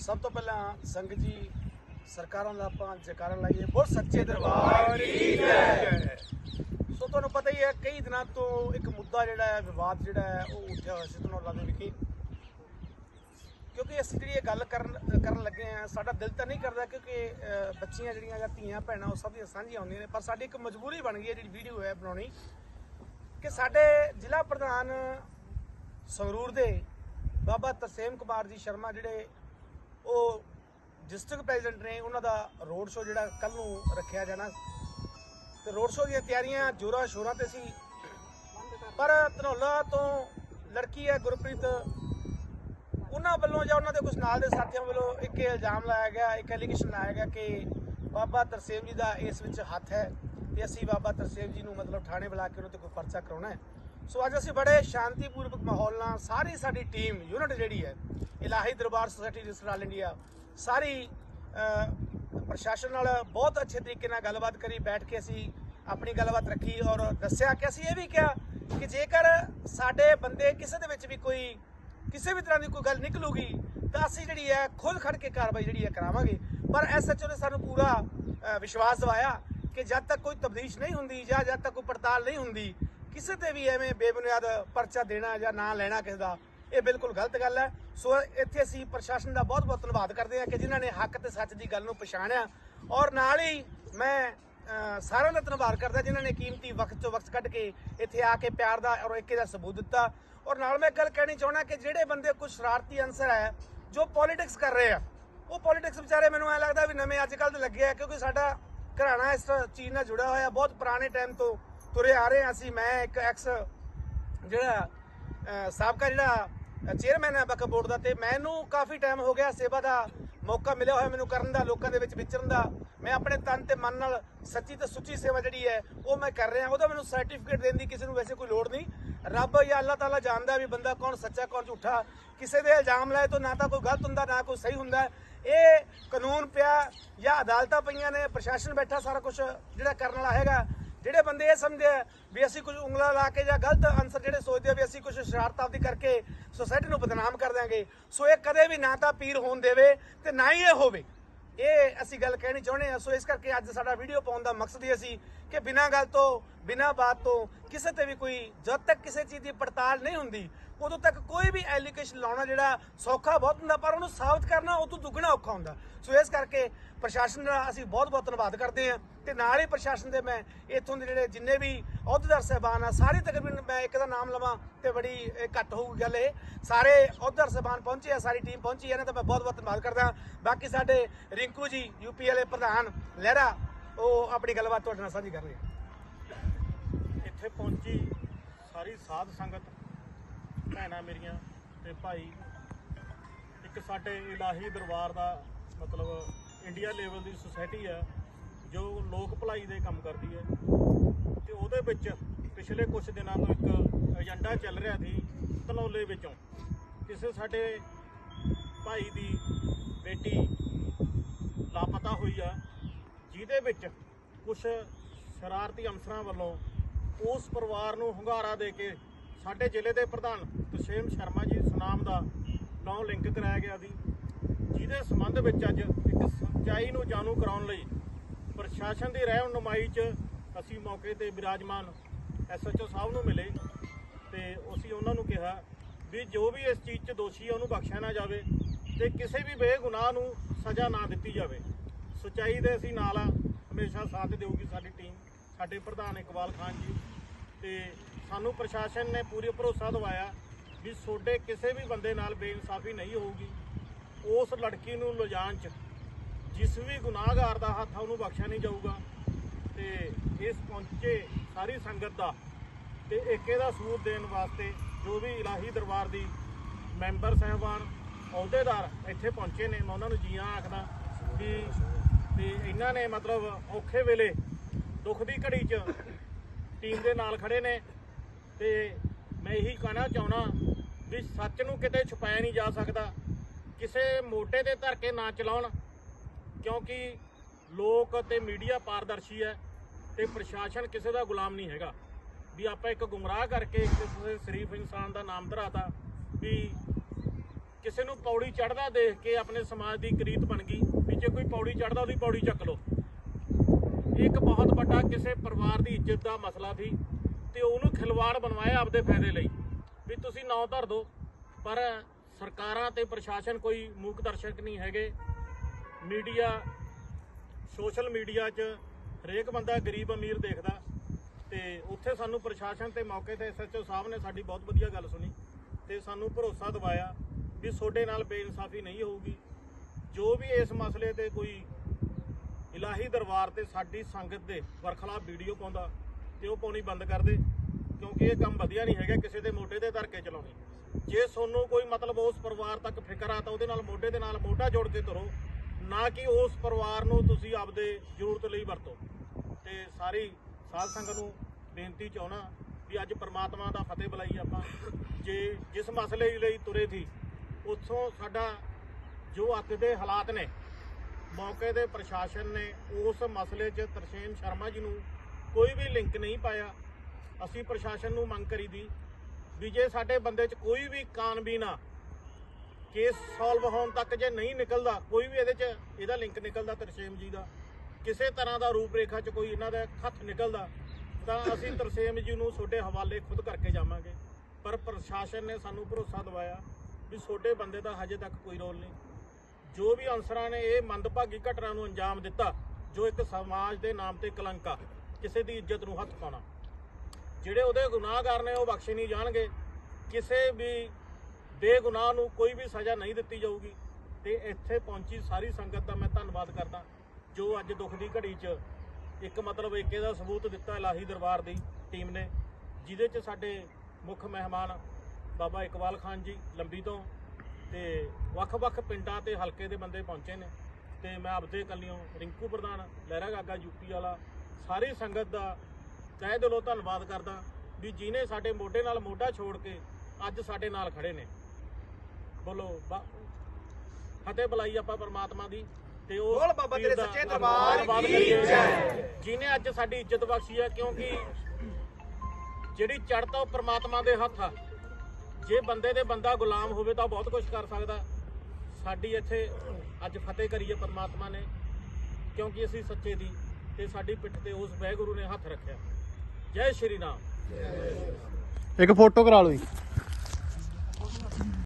ਸਭ ਤੋਂ ਪਹਿਲਾਂ ਸੰਗਤ ਜੀ ਸਰਕਾਰਾਂ ਦਾ ਆਪਾਂ ਜੈਕਾਰਾ ਲਾਈਏ। ਬਹੁਤ ਸੱਚੇ ਦਰਬਾਰ ਕੀ ਜੈ ਸੋ ਤੁਹਾਨੂੰ ਪਤਾ ਹੀ ਹੈ ਕਈ ਦਿਨਾਂ ਤੋਂ ਇੱਕ ਮੁੱਦਾ ਜਿਹੜਾ ਹੈ ਵਿਵਾਦ ਜਿਹੜਾ ਹੈ ਉਹ ਉੱਠਿਆ ਹੋਇਆ ਸੀ ਧਨੌਲਾ ਦੇ ਵਿਖੇ। ਕਿਉਂਕਿ ਅਸੀਂ ਜਿਹੜੀ ਇਹ ਗੱਲ ਕਰਨ ਕਰਨ ਲੱਗੇ ਆ ਸਾਡਾ ਦਿਲ ਤਾਂ ਨਹੀਂ ਕਰਦਾ ਕਿਉਂਕਿ ਬੱਚੀਆਂ ਜਿਹੜੀਆਂ ਜਾਂ ਧੀਆਂ, ਭੈਣਾਂ, ਉਹ ਸਭ ਦੀਆਂ ਸਾਂਝੀਆਂ ਹੁੰਦੀਆਂ ਨੇ, ਪਰ ਸਾਡੀ ਇੱਕ ਮਜਬੂਰੀ ਬਣ ਗਈ ਹੈ ਜਿਹੜੀ ਵੀਡੀਓ ਹੈ ਬਣਾਉਣੀ, ਕਿ ਸਾਡੇ ਜ਼ਿਲ੍ਹਾ ਪ੍ਰਧਾਨ ਸੰਗਰੂਰ ਦੇ ਬਾਬਾ ਤਰਸੇਮ ਕੁਮਾਰ ਜੀ ਸ਼ਰਮਾ ਜਿਹੜੇ ਉਹ ਡਿਸਟ੍ਰਿਕਟ ਪ੍ਰੈਜ਼ੀਡੈਂਟ ਨੇ, ਉਹਨਾਂ ਦਾ ਰੋਡ ਸ਼ੋਅ ਜਿਹੜਾ ਕੱਲ ਨੂੰ ਰੱਖਿਆ ਜਾਣਾ। ਤੇ ਰੋਡ ਸ਼ੋਅ ਦੀਆਂ ਤਿਆਰੀਆਂ ਜੋਰਾਂ ਸ਼ੋਰਾਂ ਤੇ ਸੀ। ਪਰ ਧਨੌਲਾ ਤੋਂ ਲੜਕੀ ਹੈ ਗੁਰਪ੍ਰੀਤ ਉਹਨਾਂ ਵੱਲੋਂ ਜਾਂ ਉਹਨਾਂ ਦੇ ਕੁਝ ਨਾਲ ਦੇ ਸਾਥੀਆਂ ਵੱਲੋਂ ਇੱਕ ਇਹ ਇਲਜ਼ਾਮ ਲਾਇਆ ਗਿਆ, ਇੱਕ ਐਲੀਗੇਸ਼ਨ ਲਾਇਆ ਗਿਆ ਕਿ ਬਾਬਾ ਤਰਸੇਮ ਜੀ ਦਾ ਇਸ ਵਿੱਚ ਹੱਥ ਹੈ ਤੇ ਅਸੀਂ ਬਾਬਾ ਤਰਸੇਮ ਜੀ ਨੂੰ ਮਤਲਬ ਥਾਣੇ ਬੁਲਾ ਕੇ ਉਹਨਾਂ ਤੇ ਕੋਈ ਪਰਚਾ ਕਰਾਉਣਾ ਹੈ। ਸੋ ਅੱਜ ਅਸੀਂ ਬੜੇ ਸ਼ਾਂਤੀਪੂਰਵਕ ਮਾਹੌਲ ਨਾਲ ਸਾਰੀ ਸਾਡੀ ਟੀਮ ਯੂਨਿਟ ਜਿਹੜੀ ਹੈ, ਇਲਾਹੀ ਦਰਬਾਰ ਸੁਸਾਇਟੀ ਜਿਸ ਆਲ ਇੰਡੀਆ ਸਾਰੀ ਪ੍ਰਸ਼ਾਸਨ ਨਾਲ ਬਹੁਤ ਅੱਛੇ ਤਰੀਕੇ ਨਾਲ ਗੱਲਬਾਤ ਕਰੀ, ਬੈਠ ਕੇ ਅਸੀਂ ਆਪਣੀ ਗੱਲਬਾਤ ਰੱਖੀ ਔਰ ਦੱਸਿਆ ਕਿ ਅਸੀਂ ਇਹ ਵੀ ਕਿਹਾ ਕਿ ਜੇਕਰ ਸਾਡੇ ਬੰਦੇ ਕਿਸੇ ਦੇ ਵਿੱਚ ਵੀ ਕੋਈ ਕਿਸੇ ਵੀ ਤਰ੍ਹਾਂ ਦੀ ਕੋਈ ਗੱਲ ਨਿਕਲੂਗੀ ਤਾਂ ਅਸੀਂ ਜਿਹੜੀ ਹੈ ਖੁਦ ਖੜ ਕੇ ਕਾਰਵਾਈ ਜਿਹੜੀ ਹੈ ਕਰਾਵਾਂਗੇ। ਪਰ ਐਸਐਚਓ ਨੇ ਸਾਨੂੰ ਪੂਰਾ ਵਿਸ਼ਵਾਸ ਦਿਵਾਇਆ ਕਿ ਜਦ ਤੱਕ ਕੋਈ ਤਬਦੀਸ਼ ਨਹੀਂ ਹੁੰਦੀ ਜਾਂ ਜਦ ਤੱਕ ਕੋਈ ਪੜਤਾਲ ਨਹੀਂ ਹੁੰਦੀ, ਕਿਸੇ ਤੇ ਵੀ ਐਵੇਂ ਬੇਬੁਨਿਆਦ ਪਰਚਾ ਦੇਣਾ ਜਾਂ ਨਾਂ ਲੈਣਾ ਕਿਸੇ ਦਾ, ਇਹ ਬਿਲਕੁਲ ਗਲਤ ਗੱਲ ਹੈ। ਸੋ ਇੱਥੇ ਅਸੀਂ ਪ੍ਰਸ਼ਾਸਨ ਦਾ ਬਹੁਤ ਬਹੁਤ ਧੰਨਵਾਦ ਕਰਦੇ ਹਾਂ ਕਿ ਜਿਨ੍ਹਾਂ ਨੇ ਹੱਕ ਤੇ ਸੱਚ ਦੀ ਗੱਲ ਨੂੰ ਪਛਾਣਿਆ। ਔਰ ਨਾਲ ਹੀ ਮੈਂ ਸਾਰਿਆਂ ਦਾ ਧੰਨਵਾਦ ਕਰਦਾ ਜਿਨ੍ਹਾਂ ਨੇ ਕੀਮਤੀ ਵਕਤ ਤੋਂ ਵਕਤ ਕੱਢ ਕੇ ਇੱਥੇ ਆ ਕੇ ਪਿਆਰ ਦਾ ਔਰ ਏਕੇ ਦਾ ਸਬੂਤ ਦਿੱਤਾ। ਔਰ ਨਾਲ ਮੈਂ ਇੱਕ ਗੱਲ ਕਹਿਣੀ ਚਾਹਣਾ ਕਿ ਜਿਹੜੇ ਬੰਦੇ ਕੁਝ ਸ਼ਰਾਰਤੀ ਅੰਸਰ ਹੈ, ਜੋ ਪੋਲਿਟਿਕਸ ਕਰ ਰਹੇ ਆ, ਉਹ ਪੋਲਿਟਿਕਸ ਵਿਚਾਰੇ ਮੈਨੂੰ ਐ ਲੱਗਦਾ ਵੀ ਨਵੇਂ ਅੱਜ ਕੱਲ੍ਹ ਦੇ ਲੱਗੇ ਆ, ਕਿਉਂਕਿ ਸਾਡਾ ਘਰਾਣਾ ਇਸ ਚੀਜ਼ ਨਾਲ ਜੁੜਿਆ ਹੋਇਆ, ਬਹੁਤ ਪੁਰਾਣੇ ਟਾਈਮ ਤੋਂ ਤੁਰੇ ਆ ਰਹੇ ਹਾਂ ਅਸੀਂ। ਮੈਂ ਇੱਕ ਐਕਸ ਜਿਹੜਾ ਸਾਬਕਾ ਜਿਹੜਾ ਚੇਅਰਮੈਨ ਹੈ ਬੱਕ ਬੋਰਡ ਦਾ, ਤੇ ਮੈਨੂੰ ਕਾਫੀ ਟਾਈਮ ਹੋ ਗਿਆ ਸੇਵਾ ਦਾ ਮੌਕਾ ਮਿਲਿਆ ਹੋਇਆ ਮੈਨੂੰ ਕਰਨ ਦਾ, ਲੋਕਾਂ ਦੇ ਵਿੱਚ ਵਿਚਰਨ ਦਾ। ਮੈਂ ਆਪਣੇ ਤਨ ਤੇ ਮਨ ਨਾਲ ਸੱਚੀ ਤੇ ਸੁੱਚੀ ਸੇਵਾ ਜਿਹੜੀ ਹੈ, ਉਹ ਮੈਂ ਕਰ ਰਿਹਾ ਉਹਦਾ ਮੈਨੂੰ ਸਰਟੀਫਿਕੇਟ ਦੇਣ ਦੀ ਕਿਸੇ ਨੂੰ ਵੈਸੇ ਕੋਈ ਲੋੜ ਨਹੀਂ। ਰੱਬ ਜਾਂ ਅੱਲਾਹ ਤਾਲਾ ਜਾਣਦਾ ਵੀ ਬੰਦਾ ਕੌਣ ਸੱਚਾ, ਕੌਣ ਝੂਠਾ। ਕਿਸੇ ਦੇ ਇਲਜ਼ਾਮ ਲਾਏ ਤੋਂ ਨਾ ਤਾਂ ਕੋਈ ਗਲਤ ਹੁੰਦਾ, ਨਾ ਕੋਈ ਸਹੀ ਹੁੰਦਾ। ਇਹ ਕਾਨੂੰਨ ਪਿਆ, ਜਾਂ ਅਦਾਲਤਾਂ ਪਈਆਂ ਨੇ, ਪ੍ਰਸ਼ਾਸਨ ਬੈਠਾ ਸਾਰਾ ਕੁਝ ਜਿਹੜਾ ਕਰਨ ਵਾਲਾ ਹੈਗਾ। ਜਿਹੜੇ ਬੰਦੇ ਇਹ ਸਮਝਦੇ ਆ ਵੀ ਅਸੀਂ ਕੁਝ ਉਂਗਲਾ ਲਾ ਕੇ ਜਾਂ ਗਲਤ ਅਨਸਰ ਜਿਹੜੇ ਸੋਚਦੇ ਆ ਵੀ ਅਸੀਂ ਕੁਝ ਸ਼ਰਾਰਤ ਆਪਦੀ ਕਰਕੇ ਸੋਸਾਇਟੀ ਨੂੰ ਬਦਨਾਮ ਕਰ ਦਿਆਂਗੇ। ਸੋ ਇਹ ਕਦੇ ਵੀ ਨਾ ਤਾਂ ਪੀਰ ਹੋਣ ਦੇਵੇ ਤੇ ਨਾ ਹੀ ਇਹ ਹੋਵੇ। ਇਹ ਅਸੀਂ ਗੱਲ ਕਹਿਣੀ ਚਾਹੁੰਦੇ ਹਾਂ। ਸੋ ਇਸ ਕਰਕੇ ਅੱਜ ਸਾਡਾ ਵੀਡੀਓ ਪਾਉਣ ਦਾ ਮਕਸਦ ਇਹ ਸੀ ਕਿ ਬਿਨਾਂ ਗੱਲ ਤੋਂ, ਬਿਨਾਂ ਬਾਤ ਤੋਂ ਕਿਸੇ ਤੇ ਵੀ ਕੋਈ ਜਦ ਤੱਕ ਕਿਸੇ ਚੀਜ਼ ਦੀ ਪੜਤਾਲ ਨਹੀਂ ਹੁੰਦੀ ਉਦੋਂ ਤੱਕ ਕੋਈ ਵੀ ਐਲੀਗੇਸ਼ਨ ਲਾਉਣਾ ਜਿਹੜਾ ਸੌਖਾ ਬਹੁਤ ਹੁੰਦਾ, ਪਰ ਉਹਨੂੰ ਸਾਬਤ ਕਰਨਾ ਉਹ ਤੋਂ ਦੁੱਗਣਾ ਔਖਾ ਹੁੰਦਾ। ਸੋ ਇਸ ਕਰਕੇ ਪ੍ਰਸ਼ਾਸਨ ਦਾ ਅਸੀਂ ਬਹੁਤ ਬਹੁਤ ਧੰਨਵਾਦ ਕਰਦੇ ਹਾਂ ਤੇ ਨਾਲ ਹੀ ਪ੍ਰਸ਼ਾਸਨ ਦੇ ਮੈਂ ਇੱਥੋਂ ਦੇ ਜਿਹੜੇ ਜਿੰਨੇ ਵੀ ਅਹੁਦੇਦਾਰ ਸਹਿਬਾਨ ਆ, ਸਾਰੇ ਤਕਰੀਬਨ ਮੈਂ ਇੱਕ ਦਾ ਨਾਮ ਲਵਾਂ ਤੇ ਬੜੀ ਘੱਟ ਹੋਊਗੀ ਗੱਲ ਇਹ। ਸਾਰੇ ਅਹੁਦੇਦਾਰ ਸਹਿਬਾਨ ਪਹੁੰਚੇ ਆ, ਸਾਰੀ ਟੀਮ ਪਹੁੰਚੀ ਹੈ ਇਹਨਾਂ ਦਾ ਮੈਂ ਬਹੁਤ ਬਹੁਤ ਧੰਨਵਾਦ ਕਰਦਾ ਬਾਕੀ ਸਾਡੇ ਰਿੰਕੂ ਜੀ, ਯੂਪੀ ਵਾਲੇ ਪ੍ਰਧਾਨ ਲਹਿਰਾ, ਉਹ ਆਪਣੀ ਗੱਲਬਾਤ ਤੁਹਾਡੇ ਨਾਲ ਸਾਂਝੀ ਕਰ ਰਹੇ ਇੱਥੇ ਪਹੁੰਚੀ ਸਾਰੀ ਸਾਧ ਸੰਗਤ। ਭੈਣਾਂ ਮੇਰੀਆਂ ਤੇ ਭਾਈ, ਇੱਕ ਸਾਡੇ ਇਲਾਹੀ ਦਰਬਾਰ ਦਾ ਮਤਲਬ ਇੰਡੀਆ ਲੈਵਲ ਦੀ ਸੁਸਾਇਟੀ ਹੈ ਜੋ ਲੋਕ ਭਲਾਈ ਦੇ ਕੰਮ ਕਰਦੀ ਹੈ ਤੇ ਉਹਦੇ ਵਿੱਚ ਪਿਛਲੇ ਕੁਝ ਦਿਨਾਂ ਤੋਂ ਇੱਕ ਏਜੰਡਾ ਚੱਲ ਰਿਹਾ ਸੀ ਧਨੌਲੇ ਵਿੱਚੋਂ। ਕਿਸੇ ਸਾਡੇ ਭਾਈ ਦੀ ਬੇਟੀ ਲਾਪਤਾ ਹੋਈ ਆ, ਜਿਹਦੇ ਵਿੱਚ ਕੁਝ ਸ਼ਰਾਰਤੀ ਅਮਸਰਾਂ ਵੱਲੋਂ ਉਸ ਪਰਿਵਾਰ ਨੂੰ ਹੁੰਗਾਰਾ ਦੇ ਕੇ ਸਾਡੇ ਜ਼ਿਲ੍ਹੇ ਦੇ ਪ੍ਰਧਾਨ ਤਸ਼ੇਮ ਸ਼ਰਮਾ ਜੀ ਸੁਨਾਮ ਦਾ ਨਾਂ ਲਿੰਕ ਕਰਾਇਆ ਗਿਆ ਸੀ, ਜਿਹਦੇ ਸੰਬੰਧ ਵਿੱਚ ਅੱਜ ਇੱਕ ਸੱਚਾਈ ਨੂੰ ਜਾਣੂ ਕਰਾਉਣ ਲਈ ਪ੍ਰਸ਼ਾਸਨ ਦੀ ਰਹਿਨੁਮਾਈ 'ਚ ਅਸੀਂ ਮੌਕੇ ਤੇ ਬਿਰਾਜਮਾਨ ਐਸਐਚਓ ਸਾਹਿਬ ਨੂੰ ਮਿਲੇ ਤੇ ਅਸੀਂ ਉਹਨਾਂ ਨੂੰ ਕਿਹਾ ਵੀ ਜੋ ਵੀ ਇਸ ਚੀਜ਼ 'ਚ ਦੋਸ਼ੀ ਹੈ ਉਹਨੂੰ ਬਖਸ਼ਿਆ ਨਾ ਜਾਵੇ ਤੇ ਕਿਸੇ ਵੀ ਬੇਗੁਨਾਹ ਨੂੰ ਸਜ਼ਾ ਨਾ ਦਿੱਤੀ ਜਾਵੇ। ਸੱਚਾਈ ਦੇ ਅਸੀਂ ਨਾਲ ਆ, ਹਮੇਸ਼ਾ ਸਾਥ ਦੇਊਗੀ ਸਾਡੀ ਟੀਮ। ਸਾਡੇ ਪ੍ਰਧਾਨ ਇਕਬਾਲ ਖਾਨ ਜੀ ਤੇ ਸਾਨੂੰ ਪ੍ਰਸ਼ਾਸਨ ਨੇ ਪੂਰੀ ਭਰੋਸਾ ਦਵਾਇਆ ਵੀ ਤੁਹਾਡੇ ਕਿਸੇ ਵੀ ਬੰਦੇ ਨਾਲ ਬੇਇਨਸਾਫੀ ਨਹੀਂ ਹੋਊਗੀ। ਉਸ ਲੜਕੀ ਨੂੰ ਲਿਜਾਣ 'ਚ ਜਿਸ ਵੀ ਗੁਨਾਹਗਾਰ ਦਾ ਹੱਥ ਆ, ਉਹਨੂੰ ਬਖਸ਼ਿਆ ਨਹੀਂ ਜਾਊਗਾ। ਤੇ ਇਸ ਪਹੁੰਚੇ ਸਾਰੀ ਸੰਗਤ ਦਾ ਤੇ ਏਕੇ ਦਾ ਸਬੂਤ ਦੇਣ ਵਾਸਤੇ ਜੋ ਵੀ ਇਲਾਹੀ ਦਰਬਾਰ ਦੀ ਮੈਂਬਰ ਸਹਿਬਾਨ, ਅਹੁਦੇਦਾਰ ਇੱਥੇ ਪਹੁੰਚੇ ਨੇ, ਮੈਂ ਉਹਨਾਂ ਨੂੰ ਜੀਆਂ ਆਖਦਾ ਵੀ ਤੇ ਇਹਨਾਂ ਨੇ ਮਤਲਬ ਔਖੇ ਵੇਲੇ ਦੁੱਖ ਦੀ ਘੜੀ 'ਚ ਟੀਮ ਦੇ ਨਾਲ ਖੜੇ ਨੇ ਤੇ ਮੈਂ ਇਹੀ ਕਹਿਣਾ ਚਾਹੁੰਦਾ ਵੀ ਸੱਚ ਨੂੰ ਕਿਤੇ ਛੁਪਾਇਆ ਨਹੀਂ ਜਾ ਸਕਦਾ, ਕਿਸੇ ਮੋਢੇ ਤੇ ਧਰ ਕੇ ਨਾ ਚਲਾਉਣ, ਕਿਉਂਕਿ ਲੋਕ ਤੇ ਮੀਡੀਆ ਪਾਰਦਰਸ਼ੀ ਹੈ ਤੇ ਪ੍ਰਸ਼ਾਸਨ ਕਿਸੇ ਦਾ ਗੁਲਾਮ ਨਹੀਂ ਹੈਗਾ। ਵੀ ਆਪਾਂ ਇੱਕ ਗੁੰਮਰਾਹ ਕਰਕੇ ਕਿਸੇ ਸ਼ਰੀਫ ਇਨਸਾਨ ਦਾ ਨਾਮ ਧਰਾਤਾ, ਵੀ ਕਿਸੇ ਨੂੰ ਪੌੜੀ ਚੜਦਾ ਦੇਖ ਕੇ ਆਪਣੇ ਸਮਾਜ ਦੀ ਇੱਕ ਬਣ ਗਈ, ਵੀ ਜੇ ਕੋਈ ਪੌੜੀ ਚੜਦਾ ਉਹਦੀ ਪੌੜੀ ਚੱਕ ਲਓ। ਇੱਕ ਬਹੁਤ ਵੱਡਾ ਕਿਸੇ ਪਰਿਵਾਰ ਦੀ ਇੱਜ਼ਤ ਦਾ ਮਸਲਾ ਸੀ ਤੇ ਉਹਨੂੰ ਖਿਲਵਾੜ ਬਣਵਾਇਆ ਆਪਦੇ ਫਾਇਦੇ ਲਈ। ਵੀ ਤੁਸੀਂ ਨੌ ਧਰ ਦਿਓ ਪਰ ਸਰਕਾਰਾਂ ਤੇ ਪ੍ਰਸ਼ਾਸਨ ਕੋਈ ਮੂਕ ਦਰਸ਼ਕ ਨਹੀਂ ਹੈਗੇ। ਮੀਡੀਆ, ਸੋਸ਼ਲ ਮੀਡੀਆ 'ਚ ਹਰੇਕ ਬੰਦਾ ਗਰੀਬ ਅਮੀਰ ਦੇਖਦਾ ਤੇ ਉੱਥੇ ਸਾਨੂੰ ਪ੍ਰਸ਼ਾਸਨ ਤੇ ਮੌਕੇ ਤੇ ਐਸਐਚਓ ਸਾਹਿਬ ਨੇ ਸਾਡੀ ਬਹੁਤ ਵਧੀਆ ਗੱਲ ਸੁਣੀ ਤੇ ਸਾਨੂੰ ਭਰੋਸਾ ਦਿਵਾਇਆ ਵੀ ਤੁਹਾਡੇ ਨਾਲ ਬੇਇਨਸਾਫੀ ਨਹੀਂ ਹੋਊਗੀ। ਜੋ ਵੀ ਇਸ ਮਸਲੇ ਤੇ ਕੋਈ ਇਲਾਹੀ ਦਰਬਾਰ ਤੇ ਸਾਡੀ ਸੰਗਤ ਦੇ ਵਰਖਲਾਫ ਵੀਡੀਓ ਪਾਉਂਦਾ ਤੇ ਉਹ ਪਾਉਣੀ ਬੰਦ ਕਰ ਦੇ, ਕਿਉਂਕਿ ਇਹ ਕੰਮ ਵਧੀਆ ਨਹੀਂ ਹੈਗਾ ਕਿਸੇ ਦੇ ਮੋਢੇ ਤੇ ਧਰ ਕੇ ਚਲਾਉਣੀ। ਜੇ ਤੁਹਾਨੂੰ ਕੋਈ ਮਤਲਬ ਉਸ ਪਰਿਵਾਰ ਤੱਕ ਫਿਕਰ ਆ ਤਾਂ ਉਹਦੇ ਨਾਲ ਮੋਢੇ ਦੇ ਨਾਲ ਮੋਢਾ ਜੋੜ ਕੇ ਤੁਰੋ ਨਾ ਕਿ ਉਸ ਪਰਿਵਾਰ ਨੂੰ ਤੁਸੀਂ ਆਪਦੇ ਜ਼ਰੂਰਤ ਲਈ ਵਰਤੋ। ਤੇ ਸਾਰੀ ਸਾਧ ਸੰਗਤ ਨੂੰ ਬੇਨਤੀ ਚਾਹਣਾ ਵੀ ਅੱਜ ਪ੍ਰਮਾਤਮਾ ਦਾ ਫਤਿਹ ਬੁਲਾਈ ਆਪਾਂ। ਜੇ ਜਿਸ ਮਸਲੇ ਲਈ ਤੁਰੇ ਸੀ, ਉੱਥੋਂ ਸਾਡਾ ਜੋ ਅੱਜ ਦੇ ਹਾਲਾਤ ਨੇ ਮੌਕੇ ਦੇ ਪ੍ਰਸ਼ਾਸਨ ਨੇ ਉਸ ਮਸਲੇ 'ਚ ਤਰਸੇਮ ਸ਼ਰਮਾ ਜੀ ਨੂੰ ਕੋਈ ਵੀ ਲਿੰਕ ਨਹੀਂ ਪਾਇਆ। ਅਸੀਂ ਪ੍ਰਸ਼ਾਸਨ ਨੂੰ ਮੰਗ ਕਰੀ ਦੀ ਵੀ ਜੇ ਸਾਡੇ ਬੰਦੇ 'ਚ ਕੋਈ ਵੀ ਕਾਨਬੀਨਾ ਕੇਸ ਸੋਲਵ ਹੋਣ ਤੱਕ ਜੇ ਨਹੀਂ ਨਿਕਲਦਾ, ਕੋਈ ਵੀ ਇਹਦੇ 'ਚ ਇਹਦਾ ਲਿੰਕ ਨਿਕਲਦਾ ਤਰਸੇਮ ਜੀ ਦਾ, ਕਿਸੇ ਤਰ੍ਹਾਂ ਦਾ ਰੂਪ ਰੇਖਾ 'ਚ ਕੋਈ ਇਹਨਾਂ ਦਾ ਹੱਥ ਨਿਕਲਦਾ, ਤਾਂ ਅਸੀਂ ਤਰਸੇਮ ਜੀ ਨੂੰ ਤੁਹਾਡੇ ਹਵਾਲੇ ਖੁਦ ਕਰਕੇ ਜਾਵਾਂਗੇ। ਪਰ ਪ੍ਰਸ਼ਾਸਨ ਨੇ ਸਾਨੂੰ ਭਰੋਸਾ ਦਿਵਾਇਆ ਵੀ ਤੁਹਾਡੇ ਬੰਦੇ ਦਾ ਹਜੇ ਤੱਕ ਕੋਈ ਰੋਲ ਨਹੀਂ। ਜੋ ਵੀ ਅਨਸਰਾਂ ਨੇ ਇਹ ਮੰਦਭਾਗੀ ਘਟਨਾ ਨੂੰ ਅੰਜਾਮ ਦਿੱਤਾ, ਜੋ ਇੱਕ ਸਮਾਜ ਦੇ ਨਾਮ ਤੇ ਕਲੰਕ ਆ, ਕਿਸੇ ਦੀ ਇੱਜ਼ਤ ਨੂੰ ਹੱਥ ਪਾਉਣਾ। ਜਿਹੜੇ ਉਹਦੇ ਗੁਨਾਹਗਾਰ ਨੇ, ਉਹ ਬਖਸ਼ੇ ਨਹੀਂ ਜਾਣਗੇ। ਕਿਸੇ ਵੀ ਬੇਗੁਨਾਹ ਨੂੰ ਕੋਈ ਵੀ ਸਜ਼ਾ ਨਹੀਂ ਦਿੱਤੀ ਜਾਊਗੀ। ਤੇ ਇੱਥੇ ਪਹੁੰਚੀ ਸਾਰੀ ਸੰਗਤ ਦਾ ਮੈਂ ਧੰਨਵਾਦ ਕਰਦਾ, ਜੋ ਅੱਜ ਦੁੱਖ ਦੀ ਘੜੀ 'ਚ ਇੱਕ ਮਤਲਬ ਏਕੇ ਦਾ ਸਬੂਤ ਦਿੱਤਾ ਇਲਾਹੀ ਦਰਬਾਰ ਦੀ ਟੀਮ ਨੇ, ਜਿਹਦੇ 'ਚ ਸਾਡੇ ਮੁੱਖ ਮਹਿਮਾਨ ਬਾਬਾ ਇਕਬਾਲ ਖਾਨ ਜੀ, ਲੰਬੀ ਤੋਂ ਤੇ ਵੱਖ-ਵੱਖ ਪਿੰਡਾਂ ਤੇ ਹਲਕੇ ਦੇ ਬੰਦੇ ਪਹੁੰਚੇ ਨੇ ਤੇ ਮੈਂ ਆਪਦੇ ਕੱਲਿਓ ਰਿੰਕੂ ਪ੍ਰਧਾਨ ਲਹਿਰਾ ਗਾਗਾ ਯੂਪੀ ਵਾਲਾ ਸਾਰੀ ਸੰਗਤ ਦਾ ਤਹਿ ਦਿਲੋਂ ਧੰਨਵਾਦ ਕਰਦਾ ਵੀ ਜਿਨੇ ਸਾਡੇ ਮੋਢੇ ਨਾਲ ਮੋਢਾ ਛੋੜ ਕੇ ਅੱਜ ਸਾਡੇ ਨਾਲ ਖੜੇ ਨੇ ਬੋਲੋ ਫਤਿਹ ਬੁਲਾਈ ਆਪਾਂ ਪਰਮਾਤਮਾ ਦੀ ਤੇ ਉਹ ਬੋਲ ਬਾਬਾ ਤੇਰੇ ਸੱਚੇ ਦਰਬਾਰ ਕੀ। ਜੈ। ਜਿਹਨੇ ਅੱਜ ਸਾਡੀ ਇੱਜ਼ਤ ਬਖਸ਼ੀ ਹੈ ਕਿਉਂਕਿ ਜਿਹੜੀ ਚੜ੍ਹਤਾ ਉਹ ਪ੍ਰਮਾਤਮਾ ਦੇ ਹੱਥ ਆ ਜੇ ਬੰਦੇ ਦੇ ਬੰਦਾ ਗੁਲਾਮ ਹੋਵੇ ਤਾਂ ਉਹ ਬਹੁਤ ਕੁਝ ਕਰ ਸਕਦਾ। ਸਾਡੀ ਇੱਥੇ ਅੱਜ ਫਤਿਹ ਕਰੀਏ ਪਰਮਾਤਮਾ ਨੇ, ਕਿਉਂਕਿ ਅਸੀਂ ਸੱਚੇ ਦੀ ਤੇ ਸਾਡੀ ਪਿੱਠ ਤੇ ਉਸ ਵਾਹਿਗੁਰੂ ਨੇ ਹੱਥ ਰੱਖਿਆ। ਜੈ ਸ਼੍ਰੀ ਰਾਮ। ਇੱਕ ਫੋਟੋ ਕਰਾ ਲਓ ਜੀ।